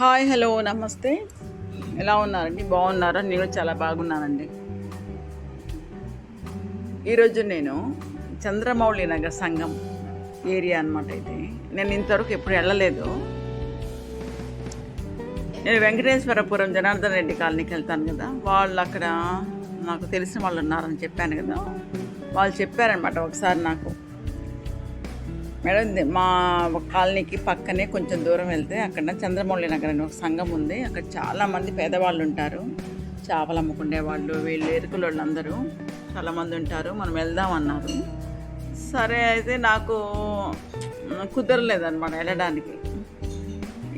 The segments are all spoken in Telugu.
హాయ్ హలో నమస్తే. ఎలా ఉన్నారండి? బాగున్నారా? నేను చాలా బాగున్నానండి. ఈరోజు నేను చంద్రమౌళి నగర్ సంఘం ఏరియా అనమాట ఇది. నేను ఇంతవరకు ఎప్పుడు వెళ్ళలేదు. నేను వెంకటేశ్వరపురం జనార్దన్ రెడ్డి కాలనీకి వెళ్తాను కదా. వాళ్ళు అక్కడ నాకు తెలిసిన వాళ్ళు ఉన్నారని చెప్పాను కదా. వాళ్ళు చెప్పారనమాట ఒకసారి నాకు. మేడం మా కాలనీకి పక్కనే కొంచెం దూరం వెళ్తే అక్కడ చంద్రమౌళి నగర్ అని ఒక సంఘం ఉంది. అక్కడ చాలామంది పేదవాళ్ళు ఉంటారు. చేపలు అమ్ముకునే వాళ్ళు వీళ్ళు ఎరుకుల వాళ్ళు అందరూ చాలామంది ఉంటారు. మనం వెళ్దాం అన్నారు. సరే అయితే నాకు కుదరలేదన్నమాట వెళ్ళడానికి.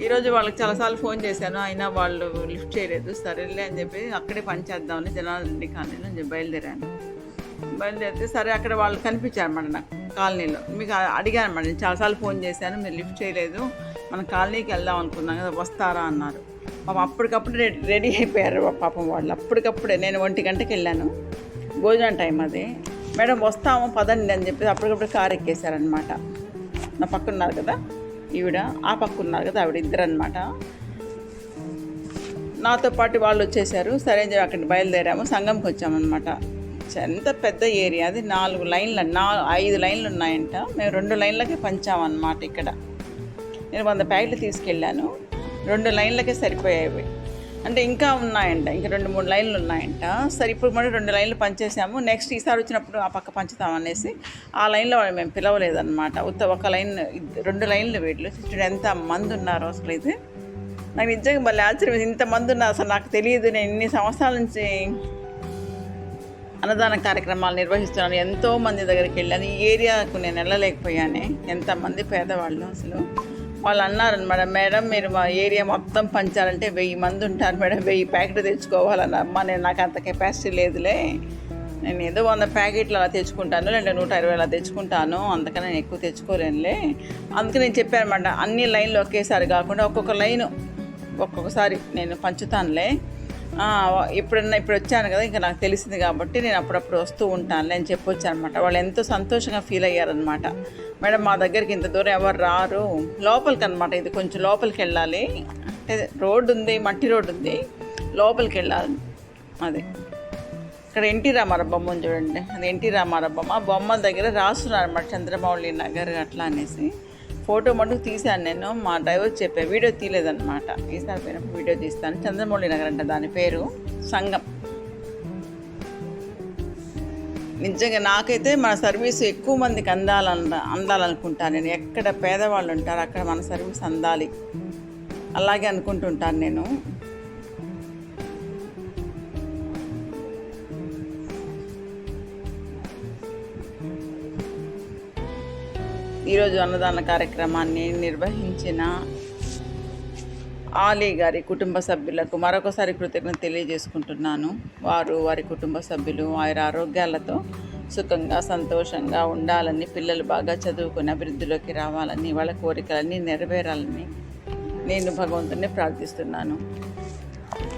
ఈరోజు వాళ్ళకి చాలాసార్లు ఫోన్ చేశాను. అయినా వాళ్ళు లిఫ్ట్ చేయలేదు. సరేలే అని చెప్పి అక్కడే పనిచేద్దామని జనారెడ్డి కాలనీలో నేను బయలుదేరాను. బయలుదేరితే సరే అక్కడ వాళ్ళు కనిపించారన్నమాట నాకు కాలనీలో. మీకు అడిగాను అనమాట నేను చాలాసార్లు ఫోన్ చేశాను మీరు లిఫ్ట్ చేయలేదు మన కాలనీకి వెళ్దాం అనుకున్నాం కదా వస్తారా అన్నారు. పాపం అప్పటికప్పుడు రెడీ రెడీ అయిపోయారు పాపం వాళ్ళు. అప్పటికప్పుడే నేను ఒంటి గంటకి వెళ్ళాను. భోజనం టైం అది. మేడం వస్తాము పదండి అని చెప్పి అప్పటికప్పుడు కారు ఎక్కేశారనమాట నా పక్క ఉన్నారు కదా ఈవిడ ఆ పక్క ఉన్నారు కదా ఆవిడ ఇద్దరు అనమాట నాతో పాటు వాళ్ళు వచ్చేసారు సరే అని చెప్పి అక్కడ బయలుదేరాము సంఘంకి వచ్చామన్నమాట. ఎంత పెద్ద ఏరియా? అది నాలుగు లైన్లు నా ఐదు లైన్లు ఉన్నాయంట. మేము రెండు లైన్లకే పంచామన్నమాట ఇక్కడ. నేను వంద ప్యాకెట్లు తీసుకెళ్ళాను. రెండు లైన్లకే సరిపోయేవి. అంటే ఇంకా ఉన్నాయంట. ఇంకా రెండు మూడు లైన్లు ఉన్నాయంట. సరే ఇప్పుడు మనం రెండు లైన్లు పంచేసాము. నెక్స్ట్ ఈసారి వచ్చినప్పుడు ఆ పక్క పంచుతామనేసి ఆ లైన్లో వాళ్ళు మేము పిలవలేదన్నమాట. ఉత్త ఒక లైన్ రెండు లైన్లు వీళ్ళు. చూడండి ఎంత మంది ఉన్నారు అసలు ఇది? నాకు నిజంగా మళ్ళీ ఆశ్చర్యం. ఇంతమంది ఉన్నారు అసలు నాకు తెలియదు. నేను ఇన్ని సంవత్సరాల నుంచి అన్నదాన కార్యక్రమాలు నిర్వహిస్తున్నాను. ఎంతో మంది దగ్గరికి వెళ్ళాను ఈ ఏరియాకు నేను వెళ్ళలేకపోయానే. ఎంతమంది పేదవాళ్ళు అసలు? వాళ్ళు అన్నారనమాట మేడం మీరు మా ఏరియా మొత్తం పంచాలంటే వెయ్యి మంది ఉంటారు మేడం. వెయ్యి ప్యాకెట్ తెచ్చుకోవాలన్న అమ్మ నేను నాకు అంత కెపాసిటీ లేదులే. నేను ఏదో వంద ప్యాకెట్లు అలా తెచ్చుకుంటాను లేదంటే నూట ఇరవై అలా తెచ్చుకుంటాను. అందుకని నేను ఎక్కువ తెచ్చుకోలేనులే. అందుకే నేను చెప్పాను అనమాట అన్ని లైన్లు ఒకేసారి కాకుండా ఒక్కొక్క లైను ఒక్కొక్కసారి నేను పంచుతానులే. ఎప్పుడన్నా ఇప్పుడు వచ్చాను కదా ఇంకా నాకు తెలిసింది కాబట్టి నేను అప్పుడప్పుడు వస్తూ ఉంటాను అని చెప్పొచ్చు అనమాట వాళ్ళు ఎంతో సంతోషంగా ఫీల్ అయ్యారనమాట. మేడం మా దగ్గరికి ఇంత దూరం ఎవరు రారు. లోపలికి అనమాట ఇది కొంచెం లోపలికి వెళ్ళాలి అంటే రోడ్డు ఉంది మట్టి రోడ్డు ఉంది లోపలికి వెళ్ళాలి అది. ఇక్కడ ఎన్టీ రామారావు బొమ్మ ఉంది చూడండి. అది ఎన్టీ రామారావు బొమ్మ. ఆ బొమ్మ దగ్గర రాస్తున్నారు అనమాట చంద్రమౌళి నగర్ అట్లా అనేసి. ఫోటో మటుకు తీశాను నేను. మా డ్రైవర్ చెప్పే వీడియో తీయలేదన్నమాట. ఈసారి పోయినప్పుడు వీడియో తీస్తాను. చంద్రమౌళి నగర్ అంట దాని పేరు. సంఘం నిజంగా నాకైతే మన సర్వీస్ ఎక్కువ మందికి అందాలన్న అందాలనుకుంటాను. నేను ఎక్కడ పేదవాళ్ళు ఉంటారో అక్కడ మన సర్వీస్ అందాలి. అలాగే అనుకుంటుంటాను నేను. ఈరోజు అన్నదాన కార్యక్రమాన్ని నిర్వహించిన ఆలీ గారి కుటుంబ సభ్యులకు మరొకసారి కృతజ్ఞత తెలియజేసుకుంటున్నాను. వారు వారి కుటుంబ సభ్యులు ఆయన ఆరోగ్యాలతో సుఖంగా సంతోషంగా ఉండాలని పిల్లలు బాగా చదువుకుని అభివృద్ధిలోకి రావాలని వాళ్ళ కోరికలన్నీ నెరవేరాలని నేను భగవంతుని ప్రార్థిస్తున్నాను.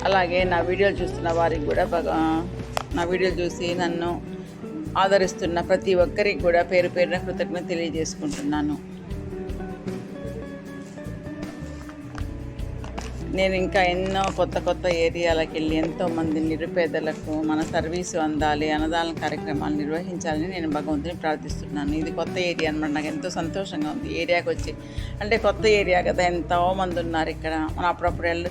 అలాగే నా వీడియోలు చూస్తున్న వారికి కూడా భగ నా వీడియోలు చూసి నన్ను ఆదరిస్తున్న ప్రతి ఒక్కరికి కూడా పేరు పేరున కృతజ్ఞత తెలియజేసుకుంటున్నాను. నేను ఇంకా ఎన్నో కొత్త కొత్త ఏరియాలకు వెళ్ళి ఎంతోమంది నిరుపేదలకు మన సర్వీసు అందాలి అన్నదాన కార్యక్రమాలు నిర్వహించాలని నేను భగవంతుని ప్రార్థిస్తున్నాను. ఇది కొత్త ఏరియా అనమాట నాకు ఎంతో సంతోషంగా ఉంది. ఏరియాకి వచ్చి అంటే కొత్త ఏరియా కదా ఎంతో మంది ఉన్నారు ఇక్కడ. మనం అప్పుడప్పుడు వెళ్ళి